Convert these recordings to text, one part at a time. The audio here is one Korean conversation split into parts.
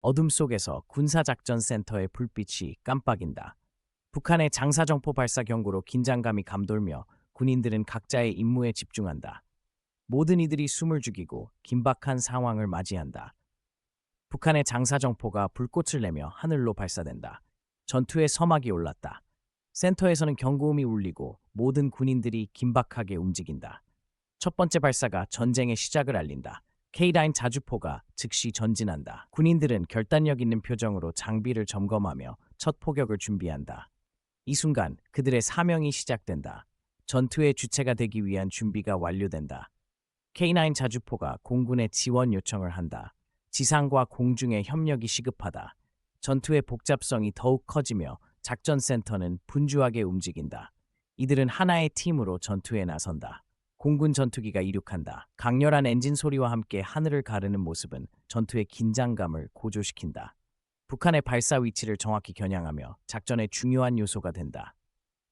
어둠 속에서 군사작전센터의 불빛이 깜빡인다. 북한의 장사정포 발사 경고로 긴장감이 감돌며 군인들은 각자의 임무에 집중한다. 모든 이들이 숨을 죽이고 긴박한 상황을 맞이한다. 북한의 장사정포가 불꽃을 내며 하늘로 발사된다. 전투의 서막이 올랐다. 센터에서는 경고음이 울리고 모든 군인들이 긴박하게 움직인다. 첫 번째 발사가 전쟁의 시작을 알린다. K9 자주포가 즉시 전진한다. 군인들은 결단력 있는 표정으로 장비를 점검하며 첫 포격을 준비한다. 이 순간 그들의 사명이 시작된다. 전투의 주체가 되기 위한 준비가 완료된다. K9 자주포가 공군에 지원 요청을 한다. 지상과 공중의 협력이 시급하다. 전투의 복잡성이 더욱 커지며 작전센터는 분주하게 움직인다. 이들은 하나의 팀으로 전투에 나선다. 공군 전투기가 이륙한다. 강렬한 엔진 소리와 함께 하늘을 가르는 모습은 전투의 긴장감을 고조시킨다. 북한의 발사 위치를 정확히 겨냥하며 작전의 중요한 요소가 된다.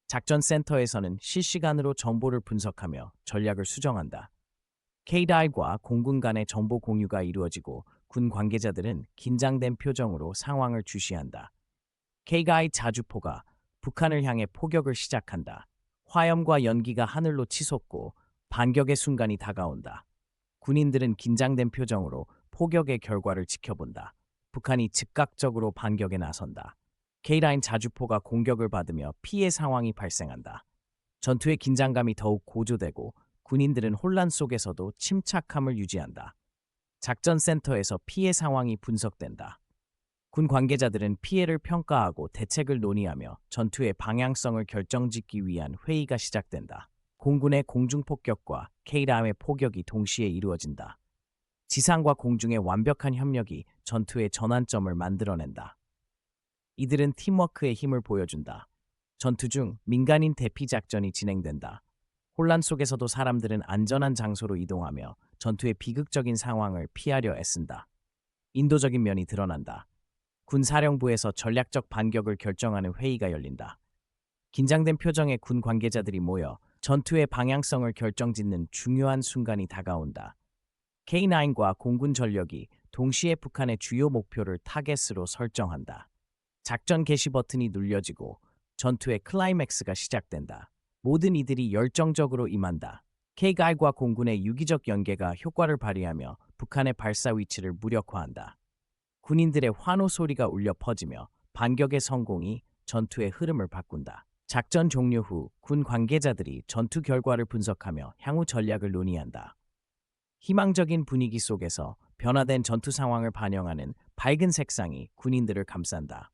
작전 센터에서는 실시간으로 정보를 분석하며 전략을 수정한다. KDI과 공군 간의 정보 공유가 이루어지고 군 관계자들은 긴장된 표정으로 상황을 주시한다. KDI 자주포가 북한을 향해 포격을 시작한다. 화염과 연기가 하늘로 치솟고 반격의 순간이 다가온다. 군인들은 긴장된 표정으로 포격의 결과를 지켜본다. 북한이 즉각적으로 반격에 나선다. K9 자주포가 공격을 받으며 피해 상황이 발생한다. 전투의 긴장감이 더욱 고조되고 군인들은 혼란 속에서도 침착함을 유지한다. 작전센터에서 피해 상황이 분석된다. 군 관계자들은 피해를 평가하고 대책을 논의하며 전투의 방향성을 결정짓기 위한 회의가 시작된다. 공군의 공중폭격과 K람의 포격이 동시에 이루어진다. 지상과 공중의 완벽한 협력이 전투의 전환점을 만들어낸다. 이들은 팀워크의 힘을 보여준다. 전투 중 민간인 대피 작전이 진행된다. 혼란 속에서도 사람들은 안전한 장소로 이동하며 전투의 비극적인 상황을 피하려 애쓴다. 인도적인 면이 드러난다. 군 사령부에서 전략적 반격을 결정하는 회의가 열린다. 긴장된 표정의 군 관계자들이 모여 전투의 방향성을 결정짓는 중요한 순간이 다가온다. K9과 공군 전력이 동시에 북한의 주요 목표를 타겟으로 설정한다. 작전 개시 버튼이 눌려지고 전투의 클라이맥스가 시작된다. 모든 이들이 열정적으로 임한다. K9과 공군의 유기적 연계가 효과를 발휘하며 북한의 발사 위치를 무력화한다. 군인들의 환호 소리가 울려 퍼지며 반격의 성공이 전투의 흐름을 바꾼다. 작전 종료 후 군 관계자들이 전투 결과를 분석하며 향후 전략을 논의한다. 희망적인 분위기 속에서 변화된 전투 상황을 반영하는 밝은 색상이 군인들을 감싼다.